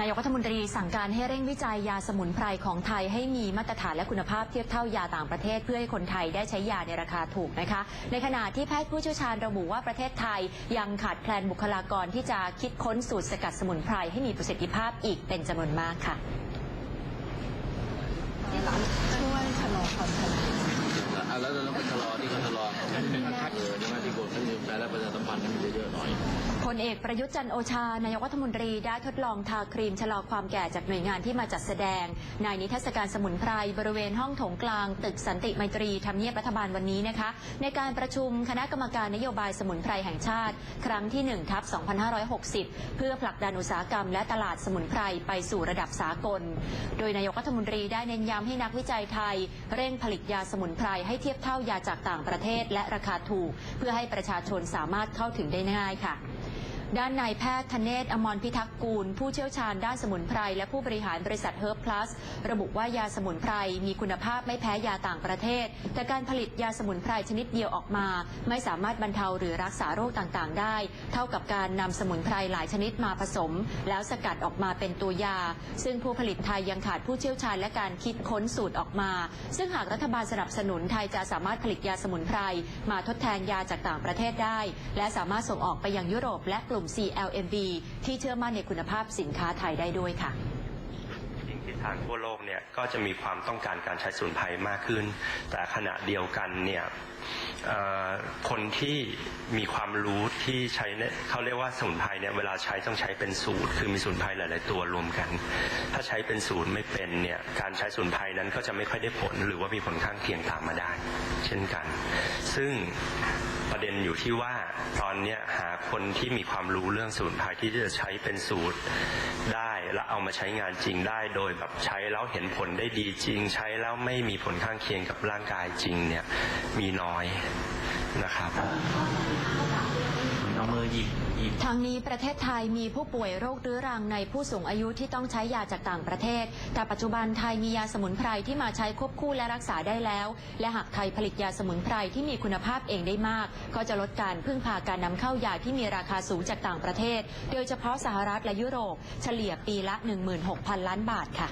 นายกรัฐมนตรีสั่งการให้เร่งวิจัยยาสมุนไพรของไทยให้มีมาตรฐานและคุณภาพเทียบเท่ายาต่างประเทศ เพื่อให้คนไทยได้ใช้ยาในราคาถูกนะคะ ในขณะที่แพทย์ผู้เชี่ยวชาญระบุว่าประเทศไทย ยังขาดแคลนบุคลากรที่จะคิดค้นสูตรสกัดสมุนไพรให้มีประสิทธิภาพอีกเป็นจำนวนมากค่ะช่วยชะลอความเจริญอะแล้วเราไปชะลอที่เขาชะลอเป็นคัดๆเลยใช่ไหมที่กดให้มีแปและประชาสัมพันธ์ให้มันเยอะๆหน่อย พลเอกประยุทธ์จันโอชานายกรัฐมนตรีได้ทดลองทาครีมชะลอความแก่จากหน่วยงานที่มาจัดแสดงในนิทรรศการสมุนไพรบริเวณห้องโถงกลางตึกสันติไมตรีทำเนียบรัฐบาลวันนี้นะคะ ในการประชุมคณะกรรมการนโยบายสมุนไพรแห่งชาติ ครั้งที่1ทับ2560 เพื่อผลักดันอุตสาหกรรมและตลาดสมุนไพรไปสู่ระดับสากล โดยนายกรัฐมนตรีได้เน้นย้ำให้นักวิจัยไทย เร่งผลิตยาสมุนไพรให้เทียบเท่ายาจากต่างประเทศและราคาถูก เพื่อให้ประชาชนสามารถเข้าถึงได้ง่ายค่ะ ด้านนายแพทย์ธเนศอมรพิทักษ์กูล ผู้เชี่ยวชาญด้านสมุนไพร และผู้บริหารบริษัทเฮิร์บพลัสระบุว่ายาสมุนไพรมีคุณภาพไม่แพ้ยาต่างประเทศ แต่การผลิตยาสมุนไพรชนิดเดียวออกมา ไม่สามารถบรรเทาหรือรักษาโรคต่างๆ ได้ เท่ากับการนำสมุนไพรหลายชนิดมาผสม แล้วสกัดออกมาเป็นตัวยา ซึ่งผู้ผลิตไทยยังขาดผู้เชี่ยวชาญและการคิดค้นสูตรออกมา ซึ่งหากรัฐบาลสนับสนุนไทยจะสามารถผลิตยาสมุนไพรมาทดแทนยาจากต่างประเทศได้ และสามารถส่งออกไปยังยุโรปและลุ่ม CLMV ที่เชื่อมั่นในคุณภาพสินค้าไทยได้ด้วยค่ะสิ่งที่ทางทั่วโลกเนี่ยก็จะมีความต้องการการใช้สมุนไพรมากขึ้น แต่ขณะเดียวกันเนี่ย คนที่มีความรู้ที่ใช้เนี่ยเขาเรียกว่าสมุนไพรเนี่ยเวลาใช้ต้องใช้เป็นสูตร คือมีสมุนไพรหลาย ๆ ตัวรวมกัน ถ้าใช้เป็นสูตรไม่เป็นเนี่ยการใช้สมุนไพรนั้นก็จะไม่ค่อยได้ผล หรือว่ามีผลข้างเคียงตามมาได้ เช่นกัน ซึ่งประเด็นอยู่ที่ว่าตอนเนี้ยหาคนที่มีความรู้เรื่องสมุนไพรที่จะใช้เป็นสูตรได้และเอามาใช้งานจริงได้ โดยแบบใช้แล้วเห็นผลได้ดีจริง ใช้แล้วไม่มีผลข้างเคียงกับร่างกายจริงเนี่ยมีน้อยนะครับเอามือหยิบหยิบทางนี้ประเทศไทยมีผู้ป่วยโรคเรื้อรังในผู้สูงอายุที่ต้องใช้ยาจากต่างประเทศ แต่ปัจจุบันไทยมียาสมุนไพรที่มาใช้ควบคู่และรักษาได้แล้ว และหากไทยผลิตยาสมุนไพรที่มีคุณภาพเองได้มาก ก็จะลดการพึ่งพาการนำเข้ายาที่มีราคาสูงจากต่างประเทศ โดยเฉพาะสหรัฐและยุโรป เฉลี่ยปีละ 16,000 ล้านบาทค่ะ